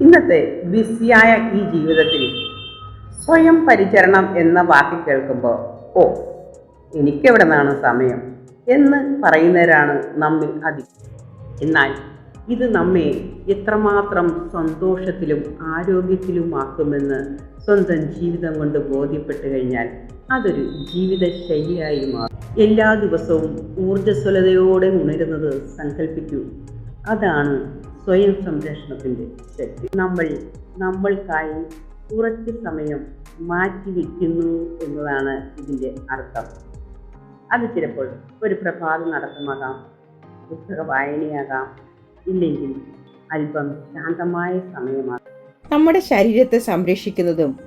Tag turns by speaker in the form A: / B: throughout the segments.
A: ഇന്നത്തെ ബിസിയായ ഈ ജീവിതത്തിൽ സ്വയം പരിചരണം എന്ന വാക്ക് കേൾക്കുമ്പോൾ ഓ എനിക്കെവിടെ നിന്നാണ് സമയം? എന്ന് പറയുന്നവരാണ് നമ്മിൽ അധികം. എന്നാൽ ഇത് നമ്മെ എത്രമാത്രം സന്തോഷത്തിലും ആരോഗ്യത്തിലുമാക്കുമെന്ന് സ്വന്തം ജീവിതം കൊണ്ട് ബോധ്യപ്പെട്ട് കഴിഞ്ഞാൽ അതൊരു ജീവിതശൈലിയായി മാറും. എല്ലാ ദിവസവും ഊർജസ്വലതയോടെ ഉണരുന്നത് സങ്കല്പിക്കൂ. അതാണ് സ്വയം സംരക്ഷണത്തിന്റെ ശക്തി. നമ്മൾ നമ്മൾക്കായി കുറച്ച് സമയം മാറ്റിവെക്കുന്നു എന്നതാണ് ഇതിന്റെ അർത്ഥം. അത് ചിലപ്പോൾ ഒരു പ്രഭാത നടത്തമാകാം പുസ്തക വായനയാകാം ഇല്ലെങ്കിൽ അല്പം ശാന്തമായ സമയമാകാം.
B: നമ്മുടെ ശരീരത്തെ സംരക്ഷിക്കുന്നതും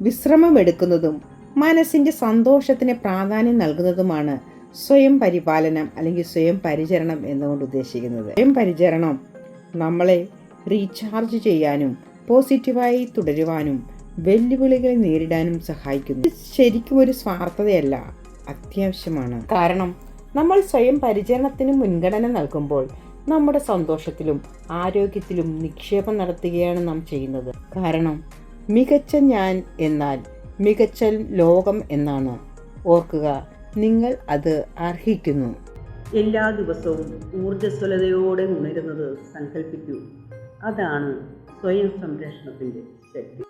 B: വിശ്രമമെടുക്കുന്നതും മനസ്സിന്റെ സന്തോഷത്തിന് പ്രാധാന്യം നൽകുന്നതുമാണ് സ്വയം പരിപാലനം അല്ലെങ്കിൽ സ്വയം പരിചരണം എന്നുകൊണ്ട് ഉദ്ദേശിക്കുന്നത്. സ്വയം പരിചരണം നമ്മളെ റീചാർജ് ചെയ്യാനും പോസിറ്റീവായി തുടരുവാനും വെല്ലുവിളികളെ നേരിടാനും സഹായിക്കുന്നു. ഇത് ശരിക്കും ഒരു സ്വാർത്ഥതയല്ല അത്യാവശ്യമാണ്. കാരണം നമ്മൾ സ്വയം പരിചരണത്തിന് മുൻഗണന നൽകുമ്പോൾ നമ്മുടെ സന്തോഷത്തിലും ആരോഗ്യത്തിലും നിക്ഷേപം നടത്തുകയാണ് നാം ചെയ്യുന്നത്. കാരണം മികച്ച ഞാൻ എന്നാൽ മികച്ച ലോകം എന്നാണ്. ഓർക്കുക നിങ്ങൾ അത് അർഹിക്കുന്നു.
A: എല്ലാ ദിവസവും ഊർജസ്വലതയോടെ ഉണരുന്നത് സങ്കല്പിക്കൂ അതാണ് സ്വയം സംരക്ഷണത്തിന്റെ ശക്തി.